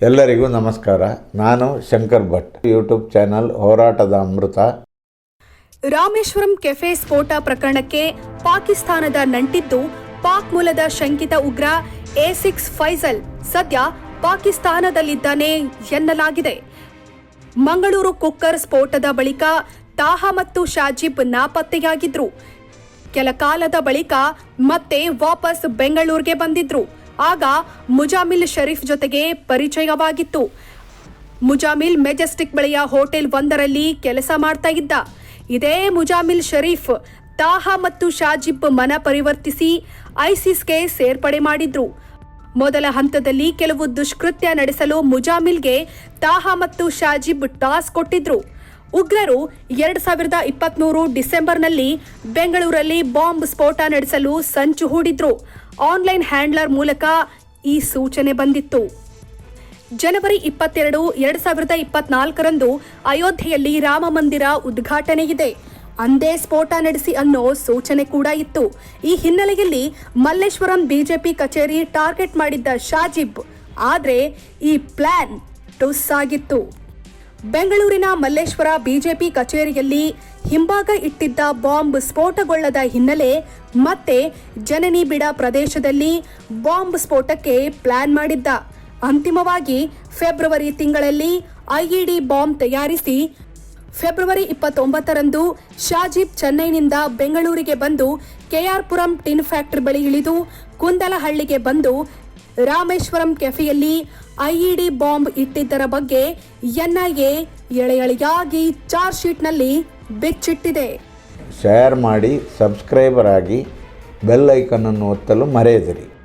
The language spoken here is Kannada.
ಎಲ್ಲರಿಗೂ ನಮಸ್ಕಾರ. ನಾನು ಶಂಕರ್ ಭಟ್. ಯೂಟ್ಯೂಬ್ ಚಾನಲ್ ಹೋರಾಟದ ಅಮೃತ. ರಾಮೇಶ್ವರಂ ಕೆಫೆ ಸ್ಫೋಟ ಪ್ರಕರಣಕ್ಕೆ ಪಾಕಿಸ್ತಾನದ ನಂಟಿದ್ದು ಪಾಕ್ ಮೂಲದ ಶಂಕಿತ ಉಗ್ರ ಎ ಸಿಕ್ಸ್ ಫೈಸಲ್ ಸದ್ಯ ಪಾಕಿಸ್ತಾನದಲ್ಲಿದ್ದಾನೆ ಎನ್ನಲಾಗಿದೆ. ಮಂಗಳೂರು ಕುಕ್ಕರ್ ಸ್ಫೋಟದ ಬಳಿಕ ತಾಹ ಮತ್ತು ಶಾಜಿಬ್ ನಾಪತ್ತೆಯಾಗಿದ್ರು. ಕೆಲ ಕಾಲದ ಬಳಿಕ ಮತ್ತೆ ವಾಪಸ್ ಬೆಂಗಳೂರಿಗೆ ಬಂದಿದ್ರು. ಆಗ ಮುಜಾಮಿಲ್ ಶರೀಫ್ ಜೊತೆಗೆ ಪರಿಚಯವಾಗಿತ್ತು. ಮುಜಾಮಿಲ್ ಮೆಜೆಸ್ಟಿಕ್ ಬಳಿಯ ಹೋಟೆಲ್ ಒಂದರಲ್ಲಿ ಕೆಲಸ ಮಾಡ್ತಾ ಇದ್ದ. ಇದೇ ಮುಜಾಮಿಲ್ ಶರೀಫ್ ತಾಹಾ ಮತ್ತು ಶಾಜಿಬ್ ಮನ ಪರಿವರ್ತಿಸಿ ಐಸಿಸ್ಗೆ ಸೇರ್ಪಡೆ ಮಾಡಿದ್ರು. ಮೊದಲ ಹಂತದಲ್ಲಿ ಕೆಲವು ದುಷ್ಕೃತ್ಯ ನಡೆಸಲು ಮುಜಾಮಿಲ್ಗೆ ತಾಹಾ ಮತ್ತು ಶಾಜಿಬ್ ಟಾಸ್ ಕೊಟ್ಟಿದ್ರು. ಉಗ್ರರು ಎರಡ್ ಸಾವಿರದ ಇಪ್ಪತ್ಮೂರು ಡಿಸೆಂಬರ್ನಲ್ಲಿ ಬೆಂಗಳೂರಲ್ಲಿ ಬಾಂಬ್ ಸ್ಫೋಟ ನಡೆಸಲು ಸಂಚು ಹೂಡಿದ್ರು. ಆನ್ಲೈನ್ ಹ್ಯಾಂಡ್ಲರ್ ಮೂಲಕ ಈ ಸೂಚನೆ ಬಂದಿತ್ತು. ಜನವರಿ ಇಪ್ಪತ್ತೆರಡು, ಎರಡ್ ಸಾವಿರದ ಇಪ್ಪತ್ನಾಲ್ಕರಂದು ಅಯೋಧ್ಯೆಯಲ್ಲಿ ರಾಮ ಮಂದಿರ ಉದ್ಘಾಟನೆ ಇದೆ. ಅಂದೇ ಸ್ಫೋಟ ನಡೆಸಿ ಅನ್ನೋ ಸೂಚನೆ ಕೂಡ ಇತ್ತು. ಈ ಹಿನ್ನೆಲೆಯಲ್ಲಿ ಮಲ್ಲೇಶ್ವರಂ ಬಿಜೆಪಿ ಕಚೇರಿ ಟಾರ್ಗೆಟ್ ಮಾಡಿದ್ದ ಶಾಜಿಬ್. ಆದರೆ ಈ ಪ್ಲಾನ್ ಟುಸ್ ಆಗಿತ್ತು. ಬೆಂಗಳೂರಿನ ಮಲ್ಲೇಶ್ವರ ಬಿಜೆಪಿ ಕಚೇರಿಯಲ್ಲಿ ಹಿಂಭಾಗ ಇಟ್ಟಿದ್ದ ಬಾಂಬ್ ಸ್ಫೋಟಗೊಳ್ಳದ ಹಿನ್ನೆಲೆ ಮತ್ತೆ ಜನನಿಬಿಡ ಪ್ರದೇಶದಲ್ಲಿ ಬಾಂಬ್ ಸ್ಫೋಟಕ್ಕೆ ಪ್ಲಾನ್ ಮಾಡಿದ್ದ. ಅಂತಿಮವಾಗಿ ಫೆಬ್ರವರಿ ತಿಂಗಳಲ್ಲಿ ಐಇಡಿ ಬಾಂಬ್ ತಯಾರಿಸಿ ಫೆಬ್ರವರಿ ಇಪ್ಪತ್ತೊಂಬತ್ತರಂದು ಶಾಜೀಬ್ ಚೆನ್ನೈನಿಂದ ಬೆಂಗಳೂರಿಗೆ ಬಂದು ಕೆಆರ್ಪುರಂ ಟಿನ್ ಫ್ಯಾಕ್ಟರಿ ಬಳಿ ಇಳಿದು ಕುಂದಲಹಳ್ಳಿಗೆ ಬಂದು ರಾಮೇಶ್ವರಂ ಕೆಫೆಯಲ್ಲಿ ಐಇಡಿ ಬಾಂಬ್ ಇಟ್ಟಿದ್ದರ ಬಗ್ಗೆ ಎನ್ಐಎ ಎಳೆ ಎಳೆಯಾಗಿ ಚಾರ್ಜ್ ಶೀಟ್ನಲ್ಲಿ ಬೆಚ್ಚಿಟ್ಟಿದೆ. ಶೇರ್ ಮಾಡಿ ಸಬ್ಸ್ಕ್ರೈಬರ್ ಆಗಿ ಬೆಲ್ ಐಕನನ್ನು ಒತ್ತಲು ಮರೆಯದಿರಿ.